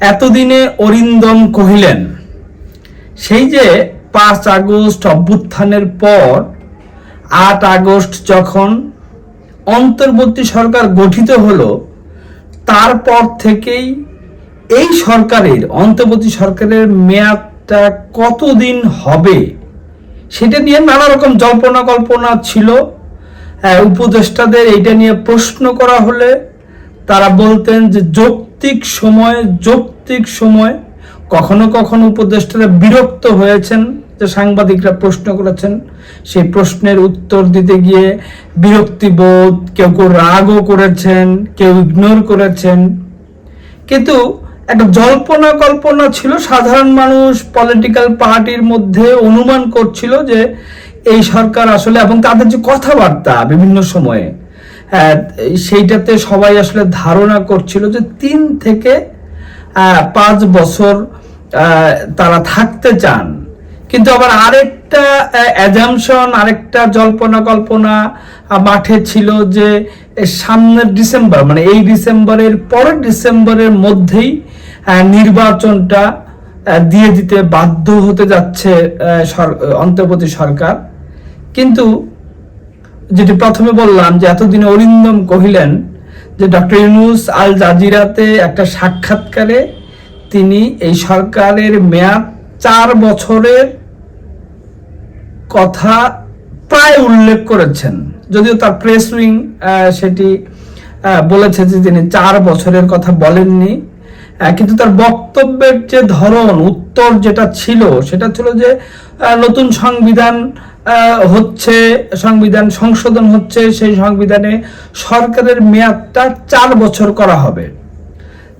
এতদিনে অরিন্দম কহিলেন, সেই যে পাঁচ আগস্ট অভ্যুত্থানের পর, আট আগস্ট যখন অন্তর্বর্তী সরকার গঠিত হলো, তারপর থেকেই এই সরকারের, অন্তর্বর্তী সরকারের মেয়াদটা কতদিন হবে, সেটা নিয়ে নানা রকম জল্পনা কল্পনা ছিল। উপদেষ্টাদের এইটা নিয়ে প্রশ্ন করা হলে তারা বলতেন যে যৌক্তিক সময় যৌক্তিক সময় কখনো কখনো উপদেষ্টারা বিরক্ত হয়েছেন যে সাংবাদিকরা প্রশ্ন করেছেন। সেই প্রশ্নের উত্তর দিতে গিয়ে বিরক্তিবোধ, কেউ কেউ রাগও করেছেন, কেউ ইগনোর করেছেন। কিন্তু একটা জল্পনা কল্পনা ছিল, সাধারণ মানুষ পলিটিক্যাল পার্টির মধ্যে অনুমান করছিল যে এই সরকার আসলে, এবং তাদের যে কথাবার্তা বিভিন্ন সময়ে সেইটাতে সবাই আসলে ধারণা করছিল যে তিন থেকে পাঁচ বছর তারা থাকতে চান। কিন্তু আবার আরেকটা অ্যাজামশন আরেকটা জল্পনা কল্পনা মাঠে ছিল যে সামনের ডিসেম্বর মানে এই ডিসেম্বরের পরের ডিসেম্বরের মধ্যেই নির্বাচনটা দিয়ে দিতে বাধ্য হতে যাচ্ছে অন্তর্বর্তী সরকার। কিন্তু যেটি প্রথমে বললাম যে এতদিনে অরিন্দম কহিলেন যে ডক্টর ইউনুস আল জাজিরাতে একটা সাক্ষাৎকারে তিনি এই সরকারের মেয়াদ চার বছরের কথা প্রায় উল্লেখ করেছেন। যদিও তার প্রেস উইং সেটি বলেছে যে তিনি চার বছরের কথা বলেননি। কিন্তু তার বক্তব্যের যে ধরন, উত্তর যেটা ছিল, সেটা ছিল যে নতুন সংবিধান হচ্ছে, সংবিধান সংশোধন হচ্ছে, সেই সংবিধানে সরকারের মেয়াদটা চার বছর করা হবে।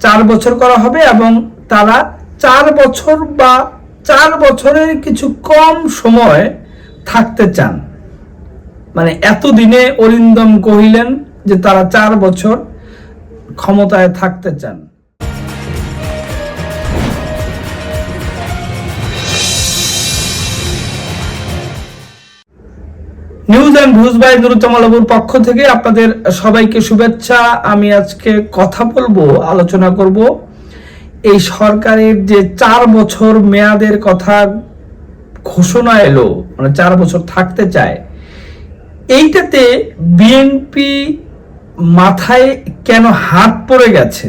চার বছর করা হবে এবং তারা চার বছর বা চার বছরের কিছু কম সময় থাকতে চান। মানে এতদিনে অরিন্দম কহিলেন যে তারা চার বছর ক্ষমতায় থাকতে চান। নিউজ অ্যান্ড ভিউজ বাই নুরুজ্জামালাবুর পক্ষ থেকে আপনাদের সবাইকে শুভেচ্ছা। আমি আজকে কথা বলব, আলোচনা করব এই সরকারের যে চার বছর মেয়াদের কথা ঘোষণা এলো মানে চার বছর থাকতে চায়, এইটাতে বিএনপি মাথায় কেন হাত পড়ে গেছে?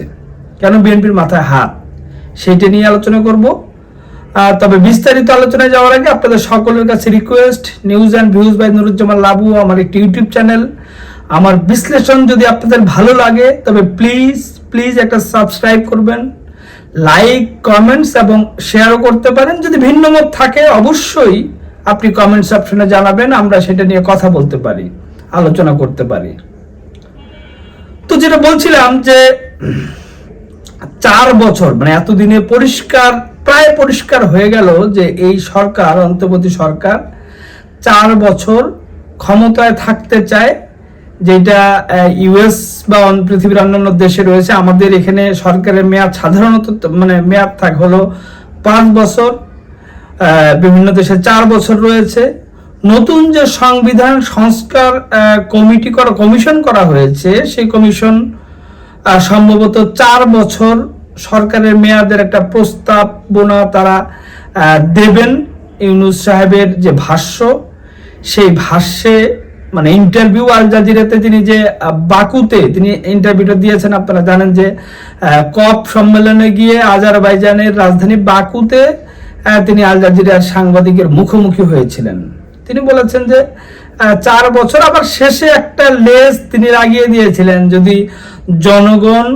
কেন বিএনপির মাথায় হাত? সেইটা নিয়ে আলোচনা করব। তবে বিস্তারিত আলোচনায় যাওয়ার আগে আপনাদের সকলের কাছে request news and views by Nuruzzaman Labu, আমার একটি ইউটিউব চ্যানেল আমার বিশ্লেষণ যদি আপনাদের ভালো লাগে, তবে প্লিজ প্লিজ একটা সাবস্ক্রাইব করবেন। লাইক কমেন্টস এবং শেয়ারও করতে পারেন। যদি ভিন্ন মত থাকে, অবশ্যই আপনি কমেন্টস অপশনে জানাবেন, আমরা সেটা নিয়ে কথা বলতে পারি, আলোচনা করতে পারি। তো যেটা বলছিলাম যে, চার বছর মানে এতদিনে পরিষ্কার প্রায় পরিষ্কার হয়ে গেল যে এই সরকার, অন্তর্বর্তী সরকার চার বছর ক্ষমতায় থাকতে চায়, যেটা ইউএস বা পৃথিবীর অন্যান্য দেশে রয়েছে। আমাদের এখানে সরকারের মেয়াদ সাধারণত মানে মেয়াদ থাক হলো পাঁচ বছর। বিভিন্ন দেশে চার বছর রয়েছে। নতুন যে সংবিধান, সংস্কার কমিটি করা, কমিশন করা হয়েছে, সেই কমিশন সম্ভবত চার বছর সরকারের মেয়াদের একটা প্রস্তাবনা তারা দেবেন ইউনুস সাহেবের যে ভাষ্য। সেই ভাষ্যে মানে ইন্টারভিউ আল জাজিরাতে তিনি যে বাকুতে তিনি ইন্টারভিউটা দিয়েছেন, আপনারা জানেন যে কপ সম্মেলনে গিয়ে আজারবাইজানের রাজধানী বাকুতে তিনি আল জাজিরার সাংবাদিকের মুখোমুখি হয়েছিলেন। তিনি বলেছেন যে চার বছর আবার শেষে একটা লেস তিনি লাগিয়ে দিয়েছিলেন। যদি জনগণ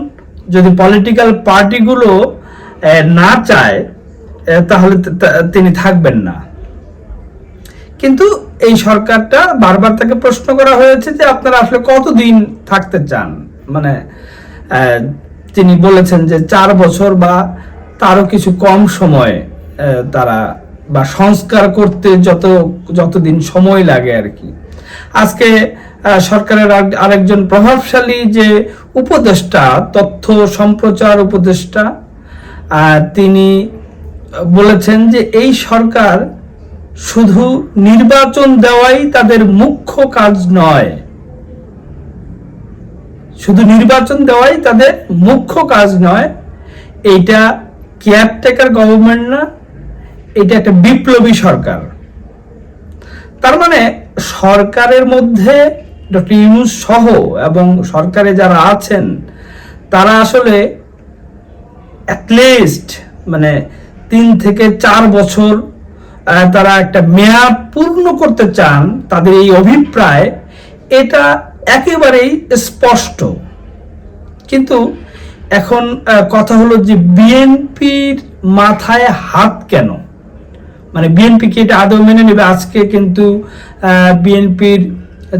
যদি পলিটিক্যাল পার্টিগুলো না চায় তাহলে তিনি থাকবেন না। কিন্তু এই সরকারটা বারবার তাকে প্রশ্ন করা হয়েছে যে আপনারা আসলে কতদিন থাকতে চান? মানে তিনি বলেছেন যে চার বছর বা তারও কিছু কম সময় তারা বা সংস্কার করতে যত, যতদিন সময় লাগে আর কি। আজকে সরকারের আরেকজন প্রভাবশালী যে উপদেষ্টা, তথ্য সম্প্রচার উপদেষ্টা তিনি বলেছেন যে এই সরকার শুধু নির্বাচন দেওয়াই তাদের মুখ্য কাজ নয়। শুধু নির্বাচন দেওয়াই তাদের মুখ্য কাজ নয়, এইটা কেয়ারটেকার গভর্নমেন্ট না এটা একটা বিপ্লবী সরকার। তার মানে সরকারের মধ্যে ডক্টর ইউনুস সহ এবং সরকারে যারা আছেন, তারা আসলে অ্যাটলিস্ট মানে তিন থেকে চার বছর তারা একটা মেয়াদ পূর্ণ করতে চান, তাদের এই অভিপ্রায়, এটা একেবারেই স্পষ্ট। কিন্তু এখন কথা হলো যে বিএনপির মাথায় হাত কেন? মানে বিএনপি কি এটা আদৌ মেনে নেবে? আজকে কিন্তু বিএনপির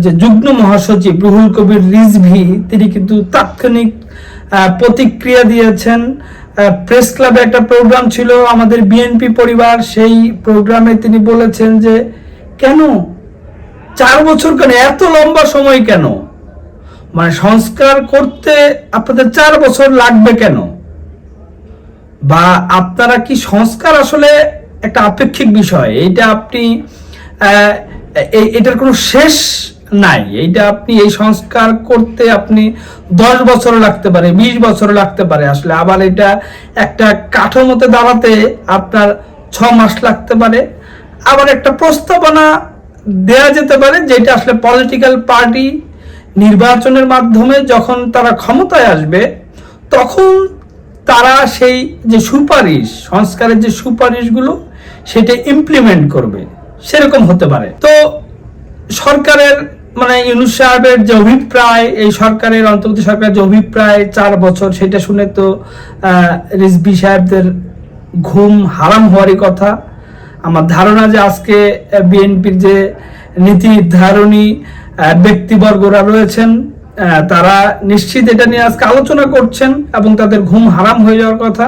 যে যুগ্ম মহাসচিব রুহুল কবির রিজভি, তিনি কিন্তু তাৎক্ষণিক প্রতিক্রিয়া দিয়েছেন। প্রেস ক্লাবে একটা প্রোগ্রাম ছিল আমাদের বিএনপি পরিবার, সেই প্রোগ্রামে তিনি বলেছেন যে, কেন? চার বছর কেন? এত লম্বা সময় কেন? মানে সংস্কার করতে আপনাদের চার বছর লাগবে কেন? বা আপনারা কি সংস্কার আসলে একটা আপেক্ষিক বিষয়? এটা আপনি এটার কোনো শেষ নাই। এইটা আপনি এই সংস্কার করতে আপনি দশ বছর লাগতে পারে, বিশ বছর লাগতে পারে। আসলে আবার এটা একটা কাঠামোতে দাঁড়াতে আপনার ছ মাস লাগতে পারে। আবার একটা প্রস্তাবনা দেয়া যেতে পারে, যেটা আসলে পলিটিক্যাল পার্টি নির্বাচনের মাধ্যমে যখন তারা ক্ষমতায় আসবে, তখন তারা সেই যে সুপারিশ, সংস্কারের যে সুপারিশগুলো, সেটা ইমপ্লিমেন্ট করবে। সেরকম হতে পারে। তো সরকারের মানে ইউনুস সাহেবের যে অভিপ্রায়, এই সরকারের, অন্তর্বর্তী সরকারের যে অভিপ্রায় চার বছর, সেটা শুনে তো রিজভি সাহেবদের ঘুম হারাম হওয়ারই কথা। আমার ধারণা যে আজকে বিএনপির যে নীতি নির্ধারণী ব্যক্তিবর্গরা রয়েছেন তারা নিশ্চিত এটা নিয়ে আজকে আলোচনা করছেন এবং তাদের ঘুম হারাম হয়ে যাওয়ার কথা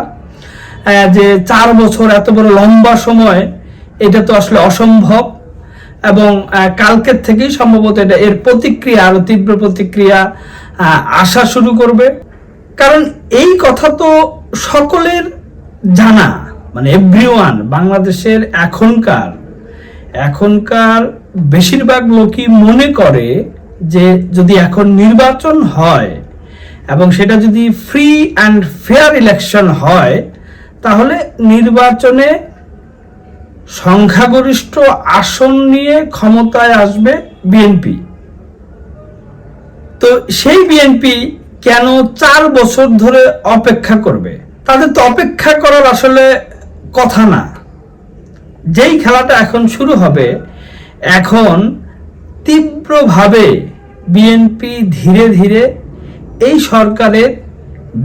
যে চার বছর এত বড় লম্বা সময়, এটা তো আসলে অসম্ভব। এবং কালকের থেকেই সম্ভবত এটা এর প্রতিক্রিয়া, আরও তীব্র প্রতিক্রিয়া আসা শুরু করবে। কারণ এই কথা তো সকলের জানা মানে এভরিওয়ান বাংলাদেশের এখনকার এখনকার বেশিরভাগ লোকই মনে করে যে যদি এখন নির্বাচন হয় এবং সেটা যদি ফ্রি অ্যান্ড ফেয়ার ইলেকশন হয়, তাহলে নির্বাচনে সংখ্যাগরিষ্ঠ আসন নিয়ে ক্ষমতায় আসবে বিএনপি। তো সেই বিএনপি কেন চার বছর ধরে অপেক্ষা করবে? তাদের তো অপেক্ষা করার আসলে কথা না। যেই খেলাটা এখন শুরু হবে, এখন তীব্রভাবে বিএনপি ধীরে ধীরে এই সরকারের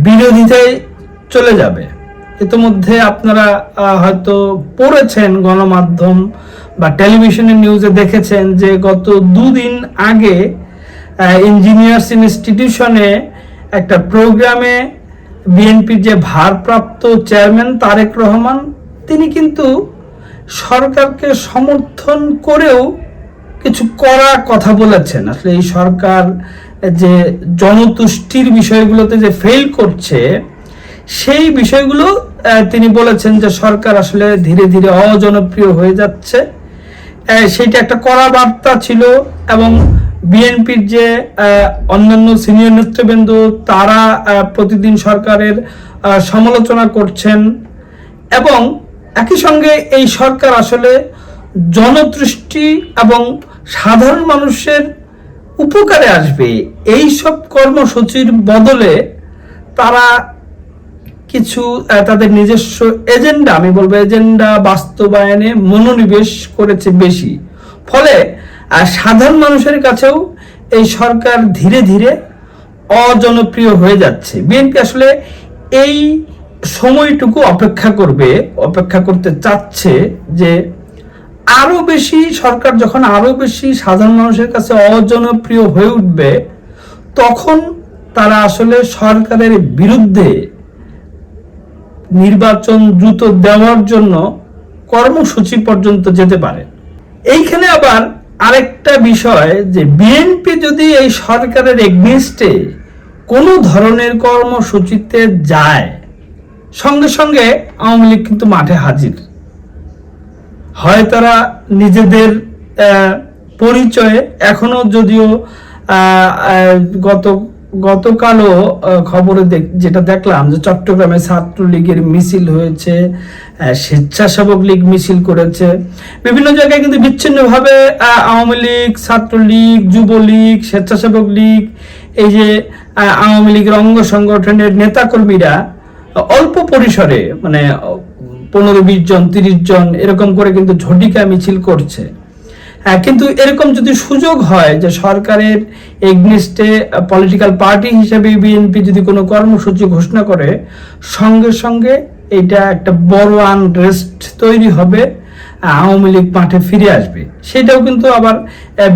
বিরোধিতায় চলে যাবে। ইতোমধ্যে আপনারা হয়তো পড়েছেন গণমাধ্যম বা টেলিভিশনের নিউজে দেখেছেন যে গত দুদিন আগে ইঞ্জিনিয়ার্স ইনস্টিটিউশনে একটা প্রোগ্রামে বিএনপির যে ভারপ্রাপ্ত চেয়ারম্যান তারেক রহমান, তিনি কিন্তু সরকারকে সমর্থন করেও কিছু করা কথা বলেছেন। আসলে এই সরকার যে জনতুষ্টির বিষয়গুলোতে যে ফেল করছে সেই বিষয়গুলো তিনি বলেছেন যে সরকার আসলে ধীরে ধীরে অজনপ্রিয় হয়ে যাচ্ছে। সেইটা একটা কড়া বার্তা ছিল এবং বিএনপির যে অন্যান্য সিনিয়র নেতৃবৃন্দ, তারা প্রতিদিন সরকারের সমালোচনা করছেন এবং একই সঙ্গে এই সরকার আসলে জনদৃষ্টি এবং সাধারণ মানুষের উপকারে আসবে। এই সব কর্মসূচির বদলে তারা কিছু তাদের নিজস্ব এজেন্ডা, আমি বলব এজেন্ডা বাস্তবায়নে মনোনিবেশ করেছে বেশি। ফলে সাধারণ মানুষের কাছেও এই সরকার ধীরে ধীরে অজনপ্রিয় হয়ে যাচ্ছে। বিএনপি আসলে এই সময়টুকু অপেক্ষা করবে, অপেক্ষা করতে চাচ্ছে যে আরও বেশি সরকার যখন আরও বেশি সাধারণ মানুষের কাছে অজনপ্রিয় হয়ে উঠবে, তখন তারা আসলে সরকারের বিরুদ্ধে নির্বাচন দ্রুত দেওয়ার জন্য কর্মসূচি পর্যন্ত যেতে পারে। এইখানে আবার আরেকটা বিষয় যে বিএনপি যদি এই সরকারের এগনেস্টে কোনো ধরনের কর্মসূচিতে যায়, সঙ্গে সঙ্গে আওয়ামী লীগ কিন্তু মাঠে হাজির। হয় তারা নিজেদের পরিচয়ে, এখনও যদিও গত গতকালও খবরে যেটা দেখলাম যে চট্টগ্রামে ছাত্রলীগের মিছিল হয়েছে স্বেচ্ছাসেবক লীগ মিছিল করেছে। বিভিন্ন জায়গায় কিন্তু বিচ্ছিন্নভাবে আওয়ামী লীগ, ছাত্রলীগ, যুবলীগ, স্বেচ্ছাসেবক লীগ, এই যে আওয়ামী লীগের অঙ্গ সংগঠনের নেতাকর্মীরা অল্প পরিসরে মানে পনেরো, বিশ জন, তিরিশ জন, এরকম করে কিন্তু ঝটিকা মিছিল করছে। কিন্তু এরকম যদি সুযোগ হয় যে সরকারের এগনিস্টে পলিটিক্যাল পার্টি হিসেবে বিএনপি যদি কোনো কর্মসূচি ঘোষণা করে, সঙ্গে সঙ্গে এটা একটা বড় আনরেস্ট তৈরি হবে, আওয়ামী লীগ মাঠে ফিরে আসবে। সেটাও কিন্তু আবার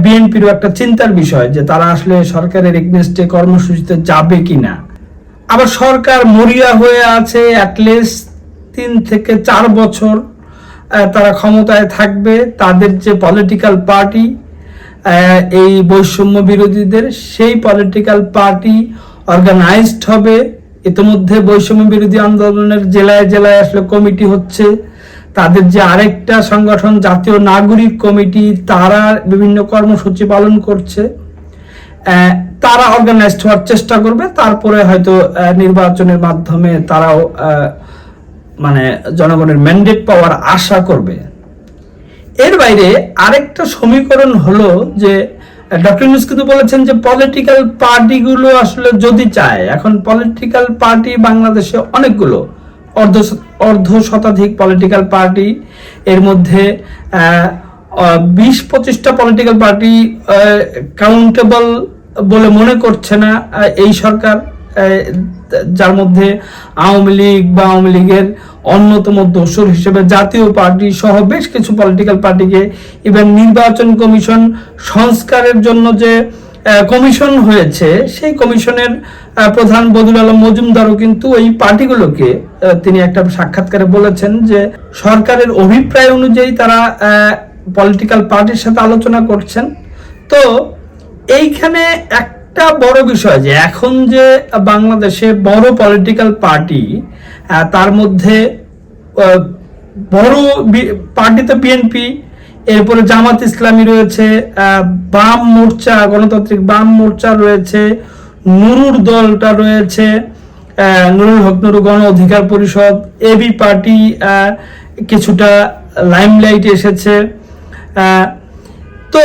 বিএনপিরও একটা চিন্তার বিষয় যে তারা আসলে সরকারের এগনিস্টে কর্মসূচিতে যাবে কি না আবার সরকার মরিয়া হয়ে আছে অ্যাটলিস্ট তিন থেকে চার বছর। তারা ক্ষমতায় থাকবে, তাদের যে পলিটিক্যাল পার্টি এই বৈষম্য বিরোধীদের, সেই পলিটিক্যাল পার্টি অর্গানাইজড হবে। ইতিমধ্যে বৈষম্য বিরোধী আন্দোলনের জেলায় জেলায় আসলে কমিটি হচ্ছে। তাদের যে আরেকটা সংগঠন, জাতীয় নাগরিক কমিটি, তারা বিভিন্ন কর্মসূচি পালন করছে। তারা অর্গানাইজড হওয়ার চেষ্টা করবে, তারপরে হয়তো নির্বাচনের মাধ্যমে তারাও মানে জনগণের ম্যান্ডেট পাওয়ার আশা করবে। এর বাইরে আরেকটা সমীকরণ হলো যে ডক্টর ইউনুস কিন্তু বলেছেন যে পলিটিক্যাল পার্টিগুলো আসলে যদি চায়, এখন পলিটিক্যাল পার্টি বাংলাদেশে অনেকগুলো, অর্ধ অর্ধ শতাধিক পলিটিক্যাল পার্টি এর মধ্যে বিশ পঁচিশটা পলিটিক্যাল পার্টি কাউন্টেবল বলে মনে করছে না এই সরকার যার মধ্যে আওয়ামী লীগ বা আওয়ামী লীগের অন্যতম দোসর হিসেবে জাতীয় পার্টি সহ বেশ কিছু পলিটিক্যাল পার্টিকে ইভেন নির্বাচন কমিশন সংস্কারের জন্য যে কমিশন হয়েছে, সেই কমিশনের প্রধান বদুল আলম মজুমদারও কিন্তু এই পার্টিগুলোকে তিনি একটা সাক্ষাৎকারে বলেছেন যে সরকারের অভিপ্রায় অনুযায়ী তারা পলিটিক্যাল পার্টির সাথে আলোচনা করছেন। তো এইখানে একটা বড় বিষয় যে এখন যে বাংলাদেশে বড় পলিটিক্যাল পার্টি তার মধ্যে বড় পার্টি তো বিএনপি এরপরে জামাত ইসলামী রয়েছে বাম মোর্চা, গণতান্ত্রিক বাম মোর্চা রয়েছে, নুরুর দলটা রয়েছে নুরুল হক, নুরু গণ অধিকার পরিষদ এবি পার্টি কিছুটা লাইমলাইটে এসেছে তো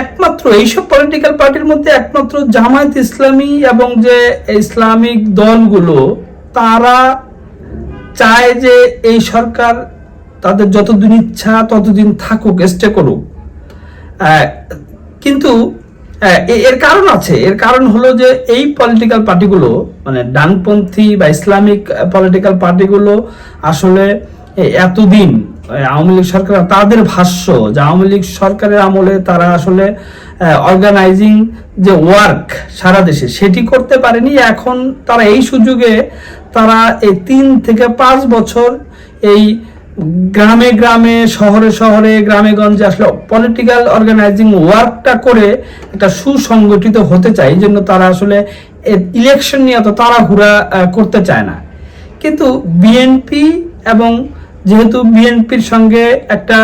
একমাত্র এইসব পলিটিক্যাল পার্টির মধ্যে একমাত্র জামায়াত ইসলামী এবং যে ইসলামিক দলগুলো, তারা চায় যে এই সরকার তাদের যতদিন ইচ্ছা ততদিন থাকুক স্টে করুক। কিন্তু এর কারণ আছে। এর কারণ হলো যে এই পলিটিক্যাল পার্টিগুলো মানে ডানপন্থী বা ইসলামিক পলিটিক্যাল পার্টিগুলো আসলে এতদিন আওয়ামী লীগ সরকার তাদের ভাষ্য যে আওয়ামী লীগ সরকারের আমলে তারা আসলে অর্গানাইজিং যে ওয়ার্ক সারা দেশে সেটি করতে পারেনি। এখন তারা এই সুযোগে তারা এই তিন থেকে পাঁচ বছর এই গ্রামে গ্রামে শহরে শহরে গ্রামে গঞ্জে আসলে পলিটিক্যাল অর্গানাইজিং ওয়ার্কটা করে একটা সুসংগঠিত হতে চায়। এই জন্য তারা আসলে ইলেকশন নিয়ে এত তাড়াহুড়া আহ, করতে চায় না। কিন্তু বিএনপি এবং যেহেতু বিএনপির সঙ্গে একটা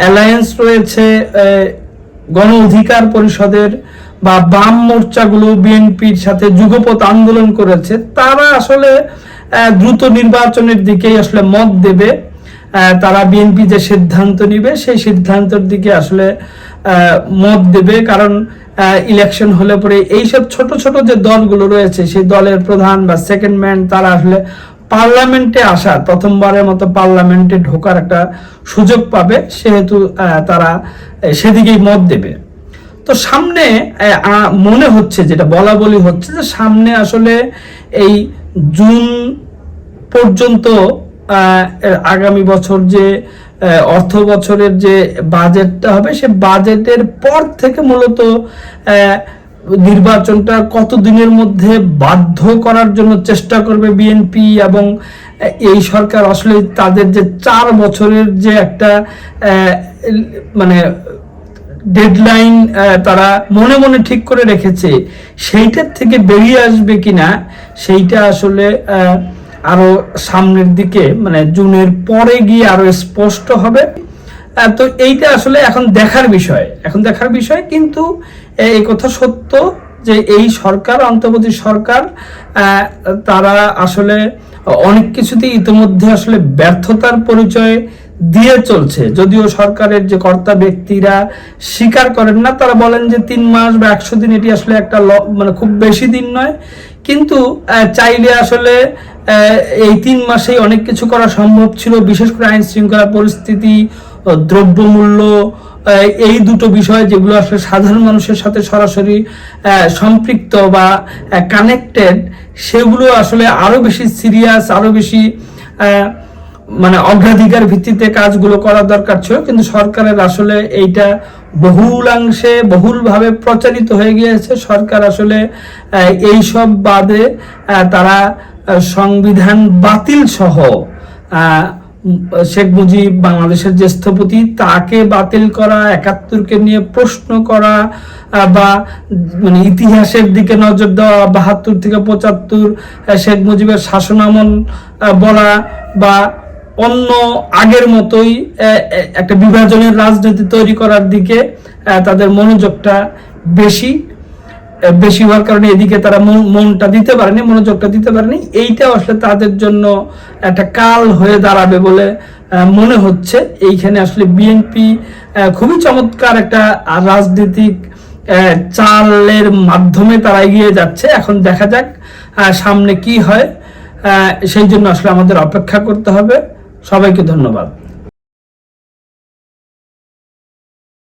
অ্যালায়েন্স রয়েছে গণ অধিকার পরিষদের বা বাম মোর্চাগুলো বিএনপির সাথে যুগপথ আন্দোলন করেছে, তারা আসলে দ্রুত নির্বাচনের দিকেই আসলে মত দেবে। তারা বিএনপি যে সিদ্ধান্ত নিবে, সেই সিদ্ধান্তের দিকে আসলে মত দেবে। কারণ ইলেকশন হলে পরে এইসব ছোট ছোট যে দলগুলো রয়েছে, সেই দলের প্রধান বা সেকেন্ড ম্যান তারা আসলে পার্লামেন্টে আসার প্রথমবারের মতো পার্লামেন্টে ঢোকার একটা সুযোগ পাবে, সেহেতু তারা সেদিকেই মত দেবে। তো সামনে মনে হচ্ছে, যেটা বলা বলি হচ্ছে যে সামনে আসলে এই জুন পর্যন্ত আগামী বছর যে অর্থ বছরের যে বাজেটটা হবে, সে বাজেটের পর থেকে মূলত নির্বাচনটা কত দিনের মধ্যে বাধ্য করার জন্য চেষ্টা করবে বিএনপি এবং এই সরকার? আসলে তাদের যে চার বছরের যে একটা মানে ডেডলাইন তারা মনে মনে ঠিক করে রেখেছে, সেইটার থেকে বেরিয়ে আসবে কিনা, সেইটা আসলে আরও সামনের দিকে মানে জুনের পরে গিয়ে আরও স্পষ্ট হবে। তো এইটা আসলে এখন দেখার বিষয়, এখন দেখার বিষয়, কিন্তু এই কথা সত্য যে এই সরকার, অন্তর্বর্তী সরকার তারা আসলে অনেক কিছুতেই ইতিমধ্যে আসলে ব্যর্থতার পরিচয় দিয়ে চলছে। যদিও সরকারের যে কর্তা ব্যক্তিরা স্বীকার করেন না, তারা বলেন যে তিন মাস বা একশো দিন এটি আসলে একটা মানে খুব বেশি দিন নয়। কিন্তু চাইলে আসলে এই তিন মাসেই অনেক কিছু করা সম্ভব ছিল। বিশেষ করে আইন শৃঙ্খলা পরিস্থিতি দ্রব্যমূল্য এই দুটো বিষয় যেগুলো আসলে সাধারণ মানুষের সাথে সরাসরি সম্পৃক্ত বা কানেক্টেড সেগুলো আসলে আরও বেশি সিরিয়াস আরও বেশি মানে অগ্রাধিকার ভিত্তিতে কাজগুলো করা দরকার ছিল। কিন্তু সরকারের আসলে এইটা বহুলাংশে, বহুলভাবে প্রচারিত হয়ে গিয়েছে। সরকার আসলে এই সব বাদে তারা সংবিধান বাতিল সহ শেখ মুজিব বাংলাদেশের যে স্থপতি তাকে বাতিল করা একাত্তরকে নিয়ে প্রশ্ন করা বা মানে ইতিহাসের দিকে নজর দেওয়া বাহাত্তর থেকে পঁচাত্তর শেখ মুজিবের শাসনামল আহ, বলা বা অন্য আগের মতোই একটা বিভাজনের রাজনীতি তৈরি করার দিকে তাদের মনোযোগটা বেশি বেশি হওয়ার কারণে এদিকে তারা মন- মনটা দিতে পারেনি, মনোযোগটা দিতে পারেনি। এইটা আসলে তাদের জন্য একটা কাল হয়ে দাঁড়াবে বলে মনে হচ্ছে। এইখানে আসলে বিএনপি খুবই চমৎকার একটা রাজনৈতিক চালের মাধ্যমে তারা এগিয়ে যাচ্ছে। এখন দেখা যাক সামনে কি হয়। সেই জন্য আসলে আমাদের অপেক্ষা করতে হবে। সবাইকে ধন্যবাদ।